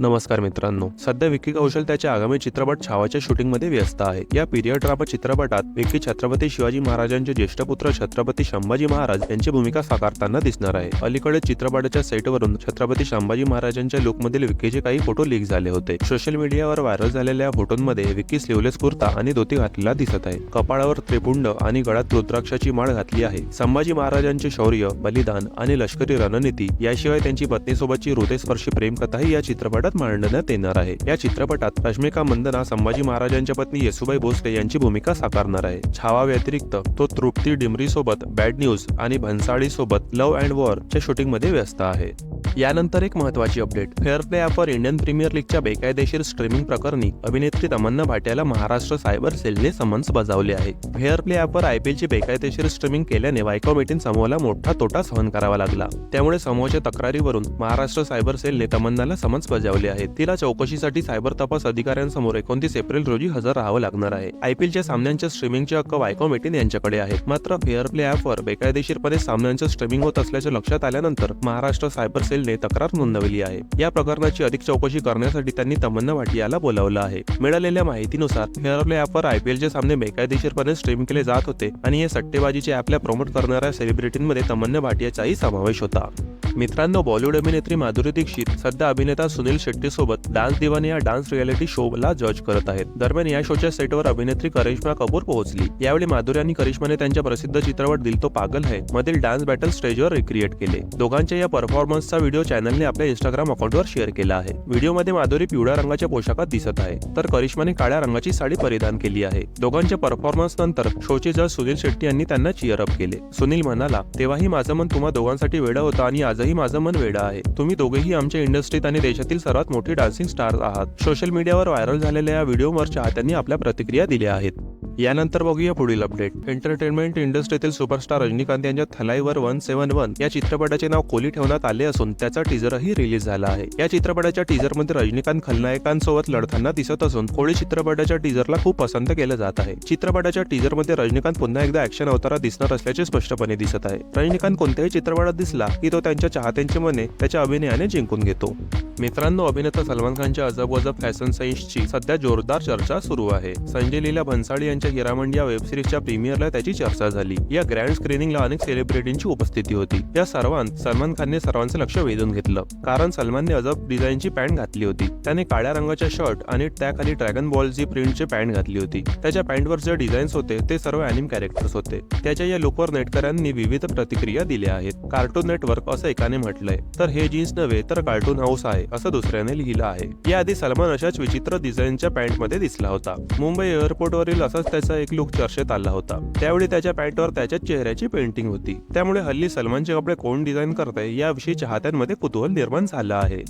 नमस्कार मित्रांनो. सध्या विक्की कौशल त्याच्या आगामी चित्रपट छावाच्या शूटिंगमध्ये व्यस्त आहे. या पिरियड ड्रामा चित्रपटात विक्की छत्रपती शिवाजी महाराजांचे ज्येष्ठ पुत्र छत्रपती संभाजी महाराज यांची भूमिका साकारताना दिसणार आहे. अलीकडे चित्रपटाच्या सेटवरून छत्रपती संभाजी महाराजांच्या लुकमधील विक्कीचे काही फोटो लीक झाले होते. सोशल मीडियावर व्हायरल झालेल्या फोटोंमध्ये विक्की स्लीवलेस कुर्ता आणि धोती घातलेला दिसत आहे. कपाळावर त्रिपुंड आणि गळ्यात रुद्राक्षाची माळ घातली आहे. संभाजी महाराजांचे शौर्य बलिदान आणि लष्करी रणनीती याशिवाय त्यांची पत्नीसोबतची हृदयस्पर्शी प्रेमकथाही या चित्रपटात मांडण्यात येणार आहे. या चित्रपटात रश्मिका मंदना संभाजी महाराजांच्या पत्नी येसुबाई भोसले यांची भूमिका साकारणार आहे. छावा व्यतिरिक्त तो तृप्ती डिमरी सोबत बॅड न्यूज आणि भन्साळी सोबत लव्ह अँड वॉर च्या शूटिंगमध्ये व्यस्त आहे. यानंतर एक महत्वाची अपडेट फेअर प्ले ॲपवर इंडियन प्रीमियर लीगच्या बेकायदेशीर स्ट्रीमिंग प्रकरणी अभिनेत्री तमन्ना भाट्याला महाराष्ट्र सायबर सेलने समन्स बजावले आहे. फेअर प्ले ॲपवर आयपीएलची बेकायदेशीर स्ट्रीमिंग केल्याने वायकॉमेटिन समूहाला मोठा तोटा सहन करावा लागला. त्यामुळे समूहाच्या तक्रारीवरून महाराष्ट्र सायबर सेलने तमन्नाला समन्स बजावले आहे तिला चौकशीसाठी सायबर तपास अधिकाऱ्यांसमोर एकोणतीस एप्रिल रोजी हजर राहावं लागणार आहे. आयपीएलच्या सामन्यांच्या स्ट्रीमिंगचे हक्क वायकॉमेटिन यांच्याकडे आहेत. मात्र फेअर प्ले ॲपवर बेकायदेशीरपणे सामन्यांचं स्ट्रीमिंग होत असल्याचं लक्षात आल्यानंतर महाराष्ट्र सायबर सेलने तक्रार नोंदवली आहे. या प्रकरणाची अधिक चौकशी करण्यासाठी त्यांनी तमन्ना भाटियाला बोलावलं आहे. मिळालेल्या माहितीनुसार फेअर प्ले ॲपवर आयपीएलचे सामने बेकायदेशीरपणे स्ट्रीम केले जात होते आणि हे सट्टेबाजीचे ॲपला प्रमोट करणाऱ्या सेलिब्रिटींमध्ये तमन्ना भाटियाचाही समावेश होता. मित्रांनो बॉलिवूड अभिनेत्री माधुरी दीक्षित सध्या अभिनेता सुनील शेट्टी सोबत डान्स दिवानी या डान्स रियालिटी शोला जज करत आहेत. दरम्यान या शोच्या सेटवर अभिनेत्री करिश्मा कपूर पोहोचली. यावेळी माधुरी आणि करिश्माने त्यांच्या प्रसिद्ध चित्रपट दिल तो पागल है मधील डान्स बॅटल स्टेजवर रिक्रिएट केले. दोघांच्या या परफॉर्मन्सचा व्हिडिओ चॅनलने आपल्या इंस्टाग्राम अकाउंटवर शेअर केला आहे. व्हिडिओमध्ये माधुरी पिवळ्या रंगाच्या पोशाखात दिसत आहे. तर करिश्माने काळ्या रंगाची साडी परिधान केली आहे. दोघांच्या परफॉर्मन्स नंतर शोचे जज सुनील शेट्टी यांनी त्यांना चिअर अप केले. सुनील म्हणाला तेव्हाही माझं मन तुम्हा दोघांसाठी वेडं होतं आणि आजही माझं मन वेळ आहे. तुम्ही दोघेही आमच्या इंडस्ट्रीत आणि देशातील सर्वात मोठी डान्सिंग स्टार आहात. सोशल मीडियावर व्हायरल झालेल्या या व्हिडिओवर चाहत्यांनी आपल्या प्रतिक्रिया दिल्या आहेत. यानंतर बघूया पुढील अपडेट एंटरटेनमेंट इंडस्ट्रीतील सुपरस्टार रजनीकांत यांच्या थलाईवर वन सेव्हन वन या चित्रपटाचे नाव कोली ठेवण्यात आले असून त्याचा टीजरही रिलीज झाला आहे. या चित्रपटाच्या टीजरमध्ये रजनीकांत खलनायकांसोबत लढताना दिसत असून कोळी चित्रपटाच्या टीजरला खूप पसंत केलं जात आहे. चित्रपटाच्या टीजरमध्ये रजनीकांत पुन्हा एकदा ऍक्शन अवतारात दिसणार असल्याचे स्पष्टपणे दिसत आहे. रजनीकांत कोणत्याही चित्रपटात दिसला की तो त्यांच्या चाहत्यांचे मने त्याच्या अभिनयाने जिंकून घेतो. मित्रांनो अभिनेता सलमान खानच्या अजब वजब फॅशन साइन्सची सध्या जोरदार चर्चा सुरू आहे. संजय लीला भन्साळी यांच्या हिरामंडी या वेबसिरीजच्या प्रीमियरला त्याची चर्चा झाली. या ग्रँड स्क्रीनिंगला अनेक सेलिब्रिटींची उपस्थिती होती. या सर्वांत सलमान खानने सर्वांचं लक्ष वेधून घेतलं. कारण सलमानने अजब डिझाईनची पॅन्ट घातली होती. त्याने काळ्या रंगाच्या शर्ट आणि त्याखाली ड्रॅगन बॉलची प्रिंटची पॅन्ट घातली होती. त्याच्या पॅन्टवर जे डिझाईन्स होते ते सर्व अॅनिम कॅरेक्टर्स होते. त्याच्या या लुकवर नेटकऱ्यांनी विविध प्रतिक्रिया दिल्या आहेत. कार्टून नेटवर्क असं एकाने म्हटलंय. तर हे जीन्स नव्हे तर कार्टून हाऊस आहे असं दुसऱ्याने लिहिलं आहे. याआधी सलमान अशाच विचित्र डिझाईनच्या पॅन्टमध्ये दिसला होता. मुंबई एअरपोर्टवरील असाच त्याचा एक लुक चर्चेत आला होता. त्यावेळी त्याच्या पॅन्टवर त्याच्या चेहऱ्याची पेंटिंग होती. त्यामुळे हल्ली सलमानचे कपडे कोण डिझाईन करते याविषयी चाहत्यांमध्ये कुतूहल निर्माण झालं आहे.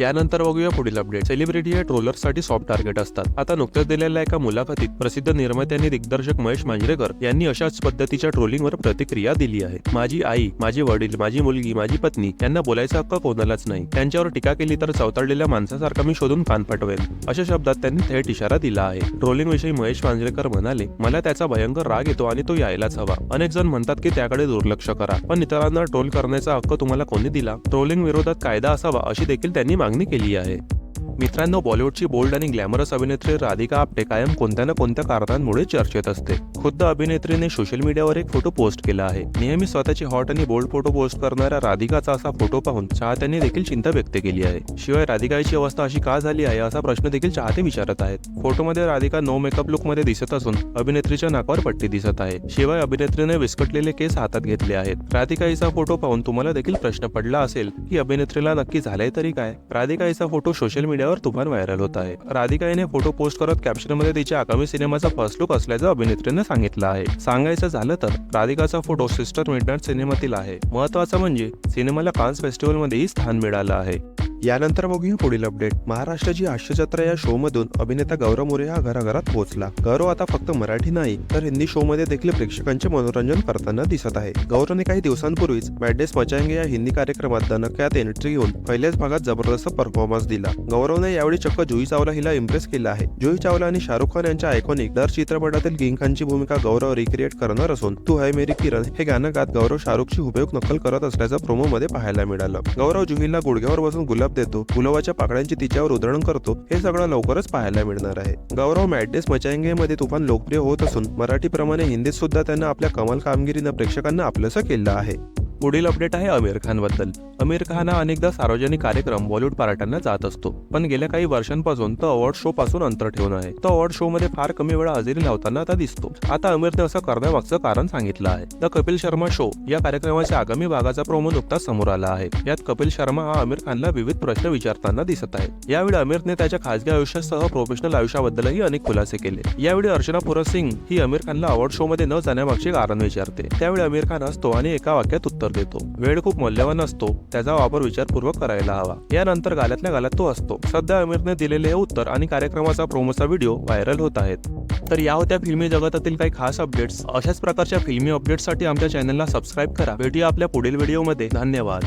यानंतर बघूया पुढील अपडेट सेलिब्रिटी हे ट्रोलरसाठी सॉफ्ट टार्गेट असतात. आता नुकत्याच दिलेल्या एका मुलाखतीत प्रसिद्ध निर्मात्यांनी आणि दिग्दर्शक महेश मांजरेकर यांनी अशाच पद्धतीच्या ट्रोलिंगवर प्रतिक्रिया दिली आहे. माझी आई माझे वडील माझी मुलगी माझी पत्नी यांना बोलायचा हक्क कोणालाच नाही. त्यांच्यावर टीका केली तर चवताळलेल्या माणसासारखा मी शोधून कान पाठवेन अशा शब्दात त्यांनी थेट इशारा दिला आहे. ट्रोलिंग विषयी महेश मांजरेकर म्हणाले मला त्याचा भयंकर राग येतो आणि तो यायलाच हवा. अनेक जण म्हणतात की त्याकडे दुर्लक्ष करा. पण इतरांना ट्रोल करण्याचा हक्क तुम्हाला कोणी दिला? ट्रोलिंग विरोधात कायदा असावा अशी देखील त्यांनी मागणी केली आहे. मित्रांनो बॉलिवूडची बोल्ड आणि ग्लॅमरस अभिनेत्री राधिका आपटे कायम कोणत्या ना कोणत्या कारणांमुळे चर्चेत असते. खुद्द अभिनेत्रीने सोशल मीडियावर एक फोटो पोस्ट केला आहे. नेहमी स्वतःची हॉट आणि बोल्ड फोटो पोस्ट करणाऱ्या राधिकाचा असा फोटो पाहून चाहत्यांनी देखील चिंता व्यक्त केली आहे. शिवाय राधिकाची अवस्था अशी का झाली आहे असा प्रश्न देखील चाहते विचारत आहेत. फोटोमध्ये राधिका नो मेकअप लुकमध्ये दिसत असून अभिनेत्रीच्या नाकावर पट्टी दिसत आहे. शिवाय अभिनेत्रीने विस्कटलेले केस हातात घेतले आहेत. राधिका हिचा फोटो पाहून तुम्हाला देखील प्रश्न पडला असेल की अभिनेत्रीला नक्की झालंय तरी काय? राधिका हिचा फोटो सोशल मीडिया मीडियावर तुफान व्हायरल होत आहे. राधिका याने फोटो पोस्ट करत कॅप्शनमध्ये तिच्या आगामी सिनेमाचा फर्स्ट लुक असल्याचं अभिनेत्रीने सांगितलं आहे. सांगायचं झालं तर राधिकाचा फोटो सिस्टर मिडनाईट सिनेमातील आहे. महत्वाचं म्हणजे सिनेमाला कान्स फेस्टिवलमध्येही स्थान मिळालं आहे. यानंतर बघूया पुढील अपडेट महाराष्ट्राची हास्यजत्रा या शो मधून अभिनेता गौरव मोरे हा घराघरात पोहोचला. गौरव आता फक्त मराठी नाही तर हिंदी शो मध्ये देखील प्रेक्षकांचे मनोरंजन करताना दिसत आहे. गौरवने काही दिवसांपूर्वीच मॅडेस मचांगे या हिंदी कार्यक्रमात दणक्यात एंट्री घेऊन पहिल्याच भागात जबरदस्त परफॉर्मन्स दिला. गौरवने यावेळी चक्क जुई चावला हिला इम्प्रेस केला आहे. जुई चावला आणि शाहरुख खान यांच्या आयकॉनिक दर चित्रपटातील किंग खानची भूमिका गौरव रिक्रिएट करणार असून तू है मेरी किरण हे गाणं गात गौरव शाहरुखची हुबेहूब नक्कल करत असल्याचं प्रोमो मध्ये पाहायला मिळालं. गौरव जुहीला गुडघ्यावर बसून गुलाब बिल्डअप देतो गुलाबाच्या पाकड्यांची तिच्यावर उधळण करतो हे सगळं लवकरच पाहायला मिळणार आहे. गौरव मॅडनेस मचाएंगे मध्ये तुफान लोकप्रिय होत असून मराठीप्रमाणे हिंदीत सुद्धा त्यांना आपल्या कमाल कामगिरीनं प्रेक्षकांना आपलंसं केलं आहे. पुढील अपडेट आहे आमिर खानबद्दल. आमिर खान हा अनेकदा सार्वजनिक कार्यक्रम बॉलिवूड पार्ट्यांना जात असतो पण गेल्या काही वर्षांपासून तो अवॉर्ड शो पासून अंतर ठेवून आहे. तो अवॉर्ड शो मध्ये फार कमी वेळा हजेरी लावताना आता दिसतो. आता आमिरने असं करण्यामागचं कारण सांगितलं आहे. द कपिल शर्मा शो या कार्यक्रमाच्या आगामी भागाचा प्रोमो नुकताच समोर आला आहे. यात कपिल शर्मा हा आमिर खानला विविध प्रश्न विचारताना दिसत आहे. यावेळी आमिरने त्याच्या खासगी आयुष्यासह प्रोफेशनल आयुष्याबद्दलही अनेक खुलासे केले. यावेळी अर्चना पुरसिंग ही आमिर खानला अवॉर्ड शो मध्ये न जाण्यामागचे कारण विचारते. त्यावेळी आमिर खान असतो आणि एका वाक्यात उत्तर उत्तर देतो. वेळ खूप मौल्यवान असतो त्याचा वापर विचारपूर्वक करायला हवा. यानंतर गाल्यातल्या गाल्यात तो असतो. सध्या आमिरने दिलेले हे उत्तर आणि कार्यक्रमाचा प्रोमोचा व्हिडिओ व्हायरल होत आहेत. तर या होत्या फिल्मी जगतातील काही खास अपडेट्स अशाच प्रकारच्या फिल्मी अपडेट्ससाठी आमच्या चॅनलला सबस्क्राईब करा. भेटूया आपल्या पुढील व्हिडिओमध्ये धन्यवाद.